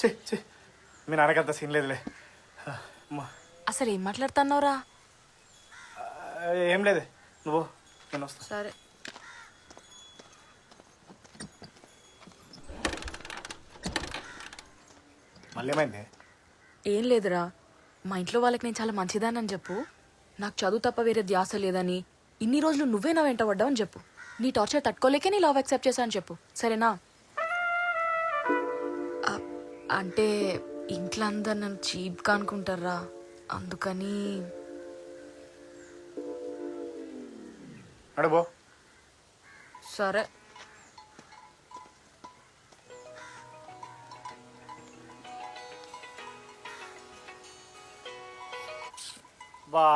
చె చె మీ నాన్నకంత సీన్ లేదులే. అమ్మా. అసలు ఏం మాట్లాడుతున్నావురా? ఏం లేదు. నువ్వు నేను వస్తా. సరే. మళ్ళీ ఏమైంది ఏం లేదురా. మా ఇంట్లో వాళ్ళకి నేను చాలా మంచిదానని చెప్పు. నాకు చదువు తప్ప వేరే ధ్యాస లేదని ఇన్ని రోజులు నువ్వే నా వెంట పడ్డావని చెప్పు. నీ టార్చర్ తట్టుకోలేకే నీ లవ్ యాక్సెప్ట్ చేశాను చెప్పు. సరేనా? అంటే ఇంట్లో అందరు నన్ను చీప్గా అనుకుంటారా? అందుకని అడుబో సరే. బా